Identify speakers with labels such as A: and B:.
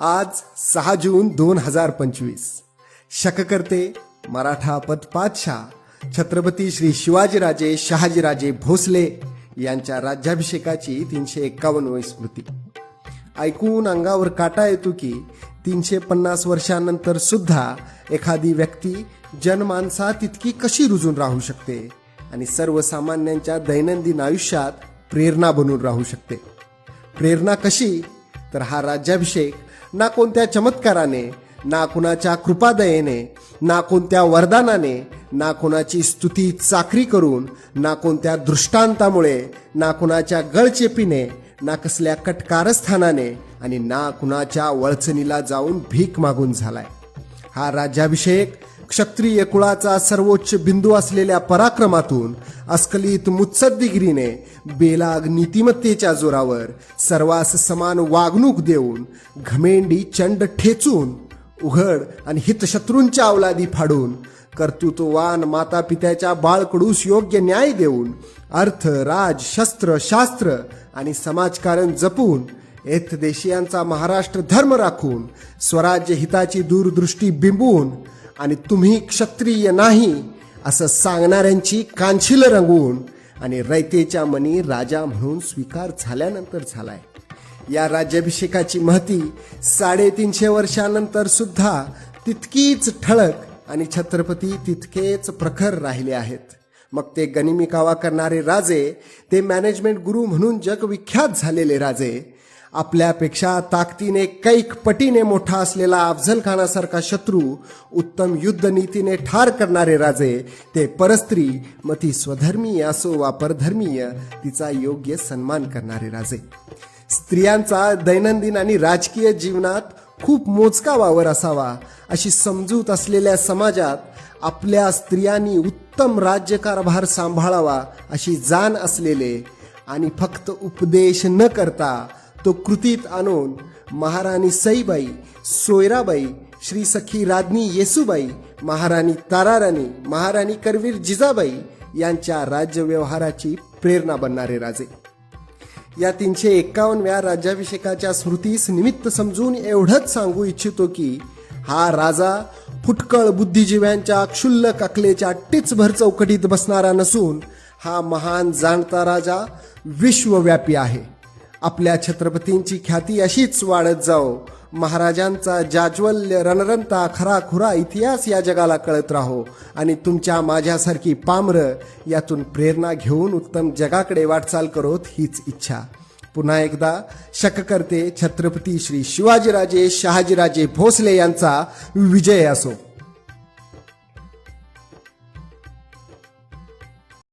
A: आज सहा जून दोन हजार पंचवीस. शककर्ते मराठा पदपातशाह छत्रपती श्री शिवाजीराजे शहाजीराजे भोसले यांच्या राज्याभिषेकाची तीनशे एक्कावन्नवी स्मृती. ऐकून अंगावर काटा येतो की तीनशे पन्नास वर्षानंतर सुद्धा एखादी व्यक्ती जनमानसा तितकी कशी रुजून राहू शकते आणि सर्वसामान्यांच्या दैनंदिन आयुष्यात प्रेरणा बनून राहू शकते. प्रेरणा कशी? तर हा राज्याभिषेक ना कोणत्या चमत्काराने ना कुणाच्या कृपादयेने ना कोणत्या वरदानाने ना कोणाची स्तुती चाकरी करून ना कोणत्या दृष्टांतामुळे ना कुणाच्या गळचेपीने ना कसल्या कटकारस्थानाने आणि ना कुणाच्या वळचणीला जाऊन भीक मागून झालाय. हा राज्याभिषेक क्षत्रिय कुळाचा सर्वोच्च बिंदू असलेल्या पराक्रमातून अस्खलित मुत्सद्दीगिरीने बेलाग नीतिमत्तेच्या जोरावर सर्वास समान वागणूक देऊन घमेंडी चंड ठेचून उघड आणि हितशत्रूंच्या अवलादी फाडून कर्तृत्ववान माता पित्याच्या बाळकडूस योग्य न्याय देऊन अर्थ राज शस्त्र शास्त्र आणि समाजकारण जपून एथ देशियांचा महाराष्ट्र धर्म राखून स्वराज्य हिताची दूरदृष्टी बिंबून आणि तुम्ही क्षत्रिय नाही असं सांगणाऱ्यांची कांशील रंगवून आणि रयतेच्या मनी राजा म्हणून स्वीकार झाल्यानंतर झालाय. या राज्याभिषेकाची महती साडेतीनशे वर्षानंतर सुद्धा तितकीच ठळक आणि छत्रपती तितकेच प्रखर राहिले आहेत. मग ते गनिमी कावा करणारे राजे ते मॅनेजमेंट गुरु म्हणून जगविख्यात झालेले राजे आपल्यापेक्षा ताकदीने कैक पटीने मोठा असलेला अफझल खानासारखा शत्रू उत्तम युद्ध नीतीने ठार करणारे राजे ते परस्त्री मग ती स्वधर्मीय असो वा परधर्मीय तिचा योग्य सन्मान करणारे राजे. स्त्रियांचा दैनंदिन आणि राजकीय जीवनात खूप मोजका वावर असावा अशी समजूत असलेल्या समाजात आपल्या स्त्रियांनी उत्तम राज्यकारभार सांभाळावा अशी जाण असलेले आणि फक्त उपदेश न करता तो कृतीत आणून महाराणी सईबाई सोयराबाई श्री सखी राज्ञी येसुबाई महाराणी ताराराणी महाराणी करवीर जिजाबाई यांच्या राज्यव्यवहाराची प्रेरणा बनणारे राजे. या तीनशे एक्कावन्नव्या राज्याभिषेकाच्या स्मृतीस निमित्त समजून एवढंच सांगू इच्छितो की हा राजा फुटकळ बुद्धिजीव्यांच्या क्षुल्लक अकलेच्या टिचभर चौकटीत बसणारा नसून हा महान जाणता राजा विश्वव्यापी आहे. आपल्या छत्रपतींची ख्याती अशीच वाढत जाओ महाराजांचा जाज्वल्य रणरंता खरा खुरा इतिहास या जगाला कळत राहो. आणि तुमच्या माझ्यासारखी पामर यातून प्रेरणा घेऊन उत्तम जगाकडे वाटचाल करोत हीच इच्छा. पुन्हा एकदा शककर्ते छत्रपती श्री शिवाजीराजे शहाजीराजे भोसले यांचा विजय असो.